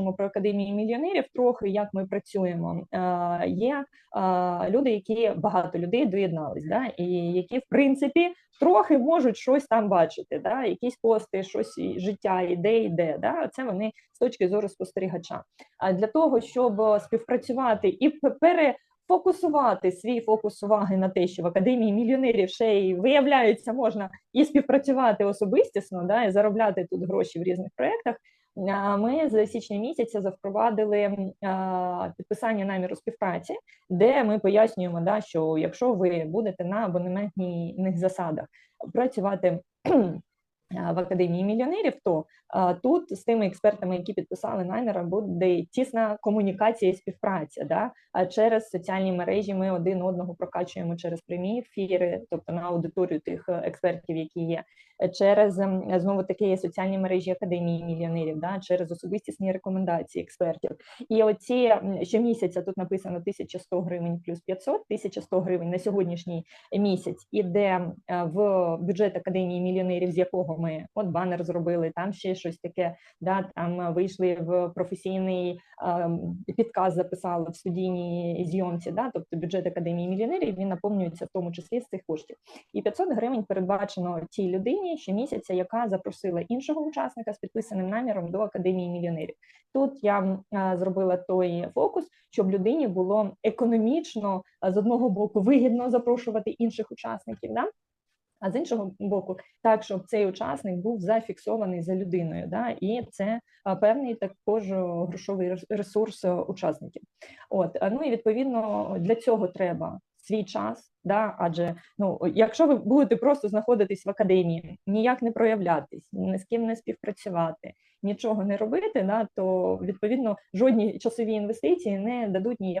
скажемо про академії мільйонерів, трохи як ми працюємо. Е, Є е, люди, які багато людей доєднались, да, і які в принципі трохи можуть щось там бачити, да, якісь пости, щось життя, ідеї, де да, це вони з точки зору спостерігача. А для того, щоб співпрацювати і пере фокусувати свій фокус уваги на те, що в академії мільйонерів ще й виявляється, можна і співпрацювати особистісно, да, і заробляти тут гроші в різних проєктах. Ми з січня місяця запровадили підписання наміру співпраці, де ми пояснюємо, да, що якщо ви будете на абонементних засадах працювати в академії мільйонерів, то а, тут з тими експертами, які підписали наміра, буде тісна комунікація і співпраця. Да? А через соціальні мережі ми один одного прокачуємо через прямі ефіри, тобто на аудиторію тих е, експертів, які є, через ем, знову таки соціальні мережі академії мільйонерів, да? через особистісні рекомендації експертів. І оці щомісяця тут написано 1100 гривень плюс 500, 1100 гривень на сьогоднішній місяць іде е, в бюджет академії мільйонерів, з якого ми от банер зробили, там ще щось таке. Да, там е, вийшли в професійний ем, підказ, записали в студійній зйомці. Да, тобто бюджет академії мільйонерів він наповнюється в тому числі з цих коштів. І 500 гривень передбачено тій людині щомісяця, яка запросила іншого учасника з підписаним наміром до академії мільйонерів. Тут я е, зробила той фокус, щоб людині було економічно е, з одного боку вигідно запрошувати інших учасників. Да? А з іншого боку, так, щоб цей учасник був зафіксований за людиною, да, і це певний також грошовий ресурс учасників. От ну і відповідно для цього треба свій час, да, адже ну якщо ви будете просто знаходитись в академії, ніяк не проявлятись, ні з ким не співпрацювати, нічого не робити, да, то відповідно жодні часові інвестиції не дадуть ніяк.